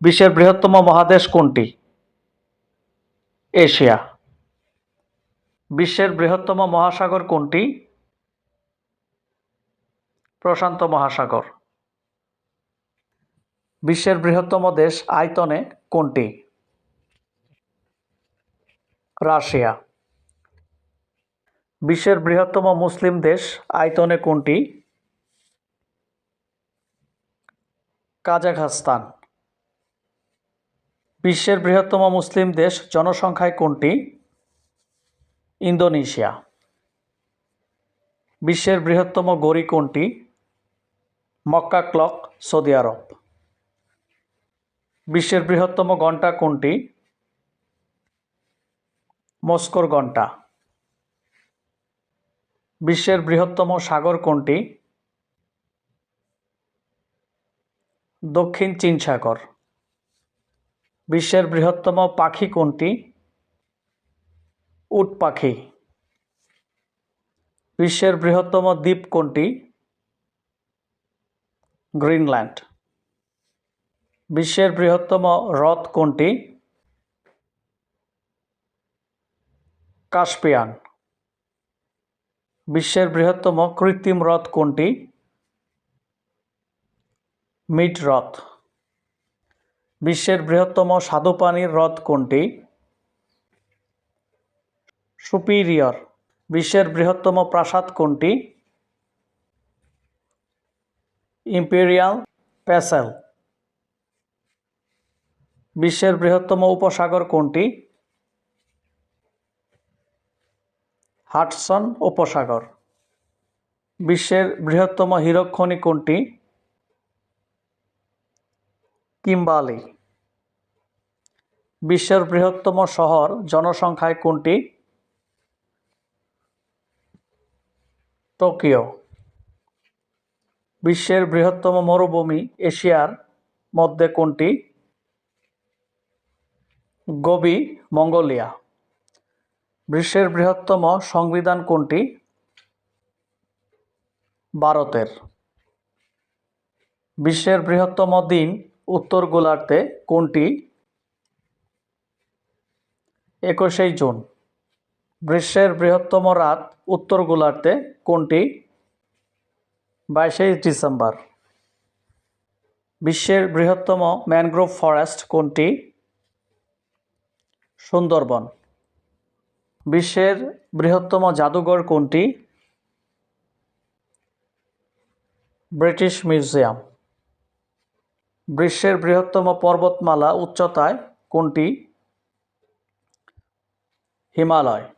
বিশ্বের বৃহত্তম মহাদেশ কোনটি? এশিয়া। বিশ্বের বৃহত্তম মহাসাগর কোনটি? প্রশান্ত মহাসাগর। বিশ্বের বৃহত্তম দেশ আয়তনে কোনটি? রাশিয়া। বিশ্বের বৃহত্তম মুসলিম দেশ আয়তনে কোনটি? কাজাখস্তান। বিশ্বের বৃহত্তম মুসলিম দেশ জনসংখ্যায় কোনটি? ইন্দোনেশিয়া। বিশ্বের বৃহত্তম গড়ি কোনটি? Mecca clock, Saudi Arab. বিশ্বের বৃহত্তম ঘণ্টা কোনটি? মস্কোর ঘণ্টা। বিশ্বের বৃহত্তম সাগর কোনটি? দক্ষিণ চীন সাগর। বিশ্বের বৃহত্তম পাখি কোনটি? উট পাখি। বিশ্বের বৃহত্তম দ্বীপ কোনটি? গ্রিনল্যান্ড। বিশ্বের বৃহত্তম হ্রদ কোনটি? কাস্পিয়ান। বিশ্বের বৃহত্তম কৃত্রিম হ্রদ কোনটি? মিট হ্রদ। বিশ্বের বৃহত্তম স্বাদুপানির হ্রদ কোনটি? সুপিরিয়র। বিশ্বের বৃহত্তম প্রাসাদ কোনটি? ইম্পেরিয়াল প্যাসেল। বিশ্বের বৃহত্তম উপসাগর কোনটি? হাডসন উপসাগর। বিশ্বের বৃহত্তম হীরক কোনটি? কিম্বালি বিশ্বের বৃহত্তম শহর, জনসংখ্যায় কোনটি? টোকিও। বিশ্বের বৃহত্তম মরুভূমি এশিয়ার মধ্যে কোনটি? Gobi, Mongolia. বিশ্বের বৃহত্তম সংবিধান কোনটি? ভারতের। বিশ্বের বৃহত্তম দিন উত্তর গোলার্ধে কোনটি? একুশেই জুন। বিশ্বের বৃহত্তম রাত উত্তর গোলার্ধে কোনটি? বাইশে ডিসেম্বর। বিশ্বের বৃহত্তম ম্যানগ্রোভ ফরেস্ট কোনটি? সুন্দরবন। বিশ্বের বৃহত্তম জাদুঘর কোনটি? British museum. বিশ্বের বৃহত্তম পর্বতমালা উচ্চতায় কোনটি? হিমালয়।